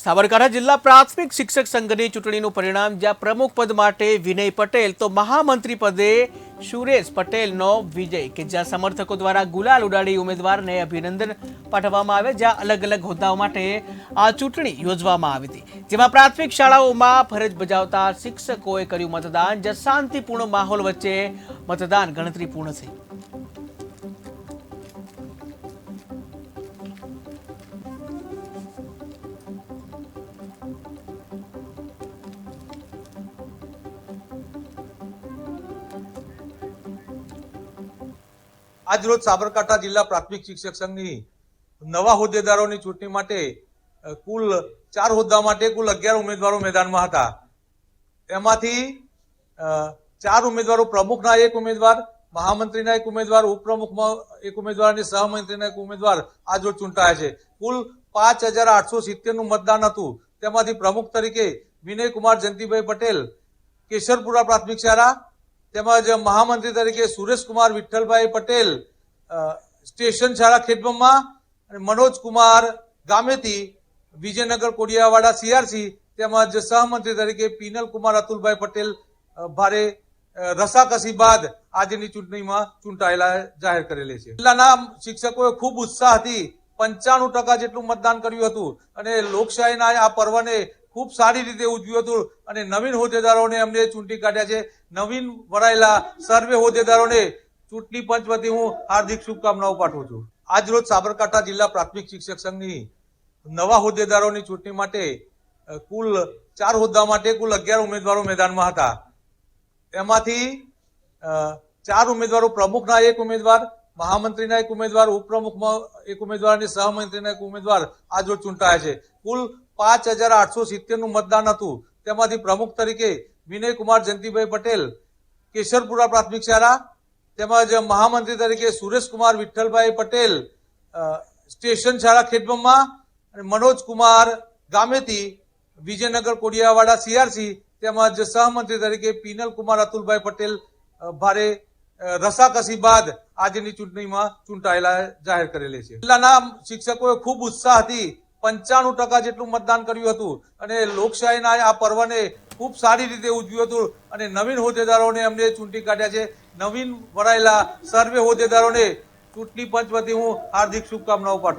સાબરકાંઠા જિલ્લા પ્રાથમિક શિક્ષક સંઘની ચૂંટણીનું પરિણામ જ્યાં પ્રમુખ પદ માટે વિનય પટેલ તો મહામંત્રી પદે સુરેશ પટેલનો વિજય કે જ્યાં સમર્થકો દ્વારા ગુલાલ ઉડાડી ઉમેદવારને અભિનંદન પાઠવવામાં આવે જ્યાં અલગ અલગ હોદ્દાઓ માટે આ ચૂંટણી યોજવામાં આવી હતી. જેમાં પ્રાથમિક શાળાઓમાં ફરજ બજાવતા શિક્ષકોએ કર્યું મતદાન, જ્યાં શાંતિપૂર્ણ માહોલ વચ્ચે મતદાન ગણતરી પૂર્ણ થઈ આજ રોજ સાબરકાંઠા જિલ્લા પ્રાથમિક શિક્ષક સંઘની નવા હોદ્દેદારોની ચૂંટણી માટે કુલ ચાર હોદ્દા માટે કુલ અગિયાર ઉમેદવારો મેદાનમાં હતા. એમાંથી ચાર ઉમેદવારો પ્રમુખના એક ઉમેદવાર, મહામંત્રીના એક ઉમેદવાર, ઉપપ્રમુખમાં એક ઉમેદવાર અને સહમંત્રીના એક ઉમેદવાર આજ રોજ ચૂંટાયા છે. કુલ પાંચ હજાર આઠસો સિત્તેરનું મતદાન હતું. તેમાંથી પ્રમુખ તરીકે વિનયકુમાર જયંતિભાઈ પટેલ, કેશરપુરા પ્રાથમિક શાળા તેમજ મહામંત્રી તરીકે સુરેશકુમાર વિઠ્ઠલભાઈ પટેલ સ્ટેશન શાળા ખેડબમાં અને મનોજકુમાર ગામેતી વિજયનગર કોડિયાવાડા સીઆરસી તેમજ સહમંત્રી તરીકે પિનલકુમાર અતુલભાઈ પટેલ ભારે રસાકસી બાદ આજની ચૂંટણીમાં ચૂંટાયેલા જાહેર કરેલી છે. જિલ્લાના શિક્ષકોએ ખૂબ ઉત્સાહથી પંચાણું ટકા જેટલું મતદાન કર્યું હતું અને લોકશાહીના આ પર્વને ખૂબ સારી રીતે ઉજવ્યું હતું અને નવીન હોદ્દેદારોને અમને ચૂંટી કાઢ્યા છે. નવીન વરાયેલા સર્વે હોદ્દેદારોને ચૂંટણી પંચ વતી હું હાર્દિક શુભકામનાઓ પાઠવું છું. આજ રોજ સાબરકાંઠા જિલ્લા પ્રાથમિક શિક્ષક સંઘની નવા હોદ્દેદારોની ચૂંટણી માટે કુલ ચાર હોદ્દા માટે કુલ અગિયાર ઉમેદવારો મેદાનમાં હતા. એમાંથી ચાર ઉમેદવારો પ્રમુખના એક ઉમેદવાર, મહામંત્રીના એક ઉમેદવાર, ઉપપ્રમુખમાં એક ઉમેદવાર અને સહમંત્રીના એક ઉમેદવાર આજ રોજ ચૂંટાયા છે. કુલ પાંચ હજાર આઠસો સિત્તેરનું મતદાન હતું. તેમાંથી પ્રમુખ તરીકે વિનયકુમાર જયંતિભાઈ પટેલ, કેશરપુરા પ્રાથમિક શાળા, તેમજ મહામંત્રી તરીકે સુરેશકુમાર વિઠ્ઠલભાઈ પટેલ સ્ટેશન શાળા ખેડબમમાં અને મનોજકુમાર ગામેતી વિજયનગર કોડિયાવાડા સીઆરસી, તેમજ સહમંત્રી તરીકે પિનલકુમાર અતુલભાઈ પટેલ ભારે રસાકસી બાદ આજની ચૂંટણીમાં ચૂંટાયેલા જાહેર કરેલી છે. જિલ્લાના શિક્ષકોએ ખૂબ ઉત્સાહથી પંચાણું ટકા જેટલું મતદાન કર્યું હતું. અને લોકશાહીના આ પર્વને ખૂબ સારી રીતે ઉજવ્યું હતું. અને નવીન હોદ્દેદારોને અમને ચૂંટી કાઢ્યા છે. નવીન વરાયેલા સર્વે હોદ્દેદારોને ચૂંટણી પંચ વતી હું હાર્દિક શુભકામનાઓ પાઠવું